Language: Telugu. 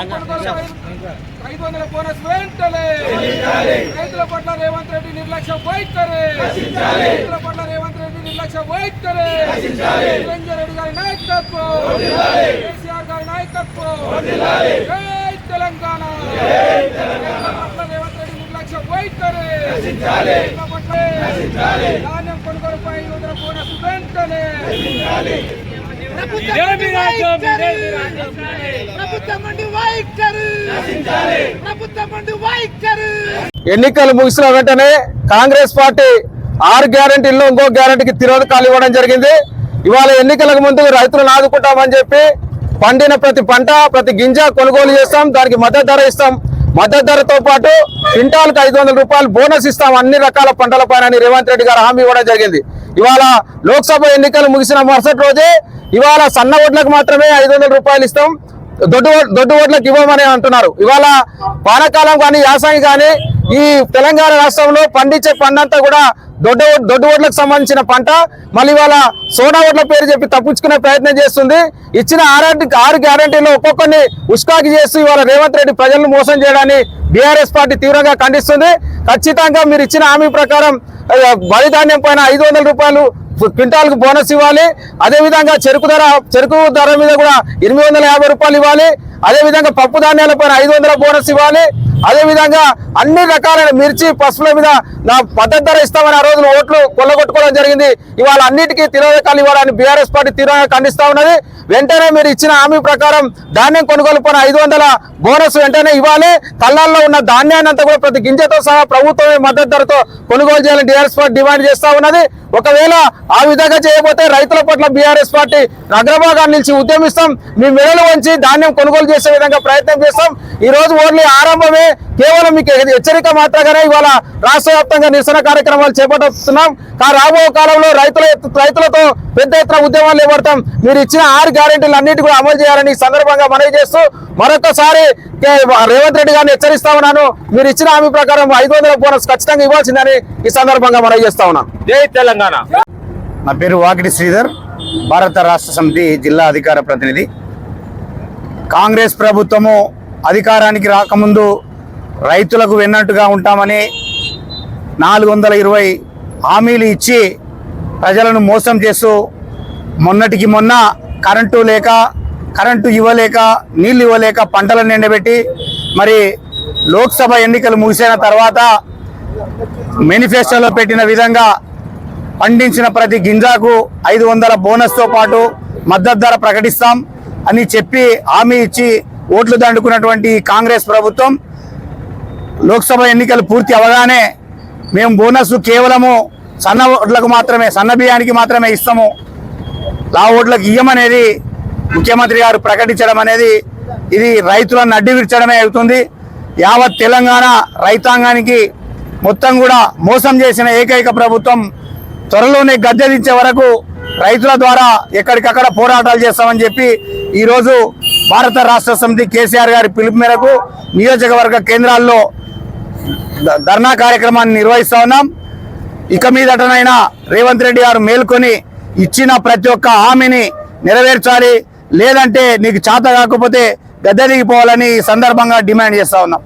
ఐదు వందల బోనస్ వెంటనే. రైతుల పట్ల రేవంత్ రెడ్డి నిర్లక్ష్యం వైఖరే. రైతుల పట్ల రేవంత్ రెడ్డి నిర్లక్ష్యం వైఖరే. నిరంజన్ రెడ్డి గారి నాయకత్వం. కేసీఆర్ గారి నాయకత్వం. జై తెలంగాణ. పట్ల రేవంత్ రెడ్డి నిర్లక్ష్యం ప్రభుత్వం ప్రభుత్వం ఎన్నికలు ముగిసిన వెంటనే కాంగ్రెస్ పార్టీ ఆరు గ్యారంటీల్లో ఇంకో గ్యారంటీకి తిరోధకాలు ఇవ్వడం జరిగింది. ఇవాళ ఎన్నికలకు ముందు రైతులను ఆదుకుంటామని చెప్పి పండిన ప్రతి పంట ప్రతి గింజ కొనుగోలు చేస్తాం. దానికి మద్దతు ధర ఇస్తాం. మద్దతు ధరతో పాటు క్వింటాల్కి ఐదు వందల రూపాయలు బోనస్ ఇస్తాం. అన్ని రకాల పంటల పైన రేవంత్ రెడ్డి గారు హామీ ఇవ్వడం జరిగింది. ఇవాళ లోక్సభ ఎన్నికలు ముగిసిన మరుసటి రోజే ఇవాళ సన్న ఒడ్లకు మాత్రమే ఐదు వందల రూపాయలు ఇస్తాం. దొడ్డు దొడ్డు ఓట్లకు ఇవ్వమని అంటున్నారు. ఇవాళ వానాకాలం కానీ యాసంగి కానీ ఈ తెలంగాణ రాష్ట్రంలో పండించే పండంతా కూడా దొడ్డ ఓ- దొడ్డు ఓట్లకు సంబంధించిన పంట. మళ్ళీ ఇవాళ సోనా ఓట్ల పేరు చెప్పి తప్పించుకునే ప్రయత్నం చేస్తుంది. ఇచ్చిన ఆరు ఆరు గ్యారంటీలో ఒక్కొక్కరిని ఉస్కాకి చేస్తూ ఇవాళ రేవంత్ రెడ్డి ప్రజలను మోసం చేయడాన్ని బీఆర్ఎస్ పార్టీ తీవ్రంగా ఖండిస్తుంది. ఖచ్చితంగా మీరు ఇచ్చిన హామీ ప్రకారం ఆ, వరి ధాన్యం పైన ఐదు వందల రూపాయలు క్వింటాల్కు బోనస్ ఇవ్వాలి. అదే విధంగా చెరుకు ధర చెరుకు ధర మీద కూడా ఎనిమిది వందల యాభై రూపాయలు ఇవ్వాలి. అదే విధంగా పప్పు ధాన్యాల పైన ఐదు వందల బోనస్ ఇవ్వాలి. అదేవిధంగా అన్ని రకాలైన మిర్చి పసుపుల మీద నా మద్దతు ధర ఇస్తామని ఆ రోజున ఓట్లు కొల్లగొట్టుకోవడం జరిగింది. ఇవాళ అన్నిటికీ తిరోధకాలు ఇవ్వడానికి బీఆర్ఎస్ పార్టీ తీవ్రంగా ఖండిస్తా ఉన్నది. వెంటనే మీరు ఇచ్చిన హామీ ప్రకారం ధాన్యం కొనుగోలు పైన ఐదు వందల బోనస్ వెంటనే ఇవ్వాలి. కళ్ళల్లో ఉన్న ధాన్యాన్ని అంతా కూడా ప్రతి గింజతో సహా ప్రభుత్వమే మద్దతు ధరతో కొనుగోలు చేయాలని టీఆర్ఎస్ పార్టీ డిమాండ్ చేస్తా ఉన్నది. ఒకవేళ ఆ విధంగా చేయకపోతే రైతుల పట్ల బీఆర్ఎస్ పార్టీ అగ్రభాగాన్ని నిలిచి ఉద్యమిస్తాం. మీ మెడలు వంచి ధాన్యం కొనుగోలు చేసే విధంగా ప్రయత్నం చేస్తాం. ఈ రోజు ఓన్లీ ఆరంభమే. కేవలం మీకు హెచ్చరిక మాత్రమే ఇవాళ రాష్ట్ర వ్యాప్తంగా నిరసన కార్యక్రమాలు చేపడుతున్నాం కానీ రాబో కాలంలో రైతుల రైతులతో పెద్ద ఎత్తున ఉద్యమాలు చేపడతాం. మీరు ఇచ్చిన ఆరు గ్యారెంటీలు అన్నిటి కూడా అమలు చేయాలని సందర్భంగా మనవి చేస్తూ మరొకసారి కే- రేవంత్ రెడ్డి గారిని హెచ్చరిస్తా ఉన్నాను. మీరు ఇచ్చిన హామీ ప్రకారం ఐదు వందల బోనస్ ఖచ్చితంగా ఇవ్వాల్సిందని ఈ సందర్భంగా మనవి చేస్తా ఉన్నాను జై తెలంగాణ. నా పేరు వాకిటి శ్రీధర్ భారత రాష్ట్ర సమితి జిల్లా అధికార ప్రతినిధి. కాంగ్రెస్ ప్రభుత్వము అధికారానికి రాకముందు రైతులకు వెన్నట్టుగా ఉంటామని నాలుగు వందల ఇరవై హామీలు ఇచ్చి ప్రజలను మోసం చేస్తూ మొన్నటికి మొన్న కరెంటు లేక కరెంటు ఇవ్వలేక నీళ్ళు ఇవ్వలేక పంటలను ఎండబెట్టి మరి లోక్సభ ఎన్నికలు ముగిసిన తర్వాత మేనిఫెస్టోలో పెట్టిన విధంగా పండించిన ప్రతి గింజకు ఐదు వందల బోనస్తో పాటు మద్దతు ధర ప్రకటిస్తాం అని చెప్పి హామీ ఇచ్చి ఓట్లు దండుకున్నటువంటి కాంగ్రెస్ ప్రభుత్వం లోక్సభ ఎన్నికలు పూర్తి అవగానే మేము బోనస్ కేవలము సన్న ఓట్లకు మాత్రమే సన్న బియ్యానికి మాత్రమే ఇస్తాము. లా ఓట్లకు ఇయ్యమనేది ముఖ్యమంత్రి గారు ప్రకటించడం అనేది ఇది రైతులను అడ్డు విర్చడమే అవుతుంది. యావత్ తెలంగాణ రైతాంగానికి మొత్తం కూడా మోసం చేసిన ఏకైక ప్రభుత్వం త్వరలోనే గద్దెదించే వరకు రైతుల ద్వారా ఎక్కడికక్కడ పోరాటాలు చేస్తామని చెప్పి ఈరోజు భారత రాష్ట్ర సమితి కేసీఆర్ గారి పిలుపు మేరకు నియోజకవర్గ కేంద్రాల్లో ధర్నా కార్యక్రమాన్ని నిర్వహిస్తా ఉన్నాం. ఇక మీదటనైనా రేవంత్ రెడ్డి గారు మేల్కొని ఇచ్చిన ప్రతి ఒక్క హామీని నెరవేర్చాలి. లేదంటే నీకు చేత కాకపోతే గద్దె దిగిపోవాలని ఈ సందర్భంగా డిమాండ్ చేస్తా ఉన్నాం.